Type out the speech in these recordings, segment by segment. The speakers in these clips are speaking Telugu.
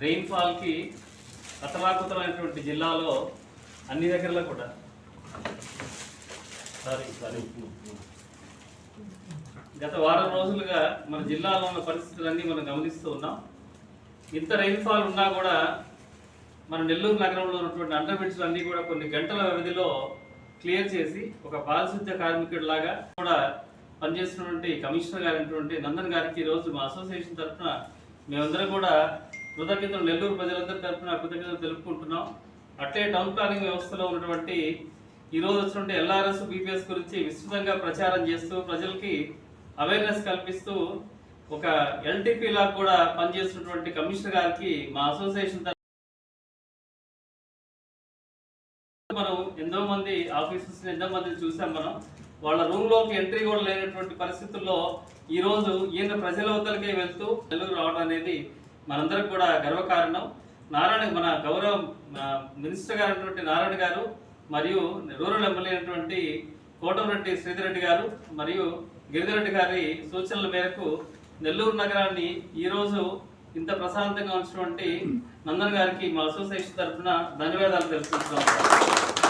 రెయిన్ఫాల్కి అతలాకుతలైనటువంటి జిల్లాలో అన్ని దగ్గరలో కూడా సారీ సారీ గత వారం రోజులుగా మన జిల్లాలో ఉన్న పరిస్థితులన్నీ మనం గమనిస్తూ ఉన్నాం. ఇంత రెయిన్ఫాల్ ఉన్నా కూడా మన నెల్లూరు నగరంలో ఉన్నటువంటి అండర్ అన్నీ కూడా కొన్ని గంటల వ్యవధిలో క్లియర్ చేసి ఒక పారిశుద్ధ్య కార్మికుడిలాగా కూడా పనిచేస్తున్నటువంటి కమిషనర్ గారైనటువంటి నందన్ గారికి ఈరోజు మా అసోసియేషన్ తరఫున మేమందరం కూడా కృతజ్ఞతలు నెల్లూరు ప్రజలందరి తరఫున కృతజ్ఞతలు తెలుపుకుంటున్నాం. అట్లే టౌన్ ప్లానింగ్ వ్యవస్థలో ఉన్నటువంటి ఈ రోజు వచ్చినటువంటి ఎల్ఆర్ఎస్ బీపీఎస్ గురించి విస్తృతంగా ప్రచారం చేస్తూ ప్రజలకి అవేర్నెస్ కల్పిస్తూ ఒక ఎల్టీపీ లాగా కూడా పనిచేస్తున్నటువంటి కమిషనర్ గారికి మా అసోసియేషన్ మనం ఎంతో మంది ఆఫీసర్స్ ఎంతో మంది చూసాం మనం. వాళ్ళ రూమ్లోకి ఎంట్రీ కూడా లేనటువంటి పరిస్థితుల్లో ఈ రోజు ఈయన ప్రజల వద్దలకే వెళ్తూ నెల్లూరు రావడం అనేది మనందరికి కూడా గర్వకారణం. నారాయణ మన గౌరవ మినిస్టర్ గారు అయినటువంటి నారాయణ గారు మరియు రూరల్ ఎమ్మెల్యే అయినటువంటి కోటమిరెడ్డి శ్రీధరెడ్డి గారు మరియు గిరిధరెడ్డి గారి సూచనల మేరకు నెల్లూరు నగరాన్ని ఈరోజు ఇంత ప్రశాంతంగా ఉన్నటువంటి నందన్ గారికి మా అసోసియేషన్ తరఫున ధన్యవాదాలు తెలుపుతున్నాం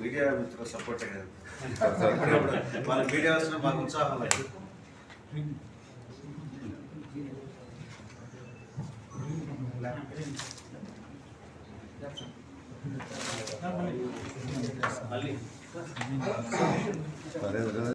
మీడియా మిత్రుల సపోర్ట్ వాళ్ళ మీడియా వచ్చిన మాకు ఉత్సాహం మళ్ళీ.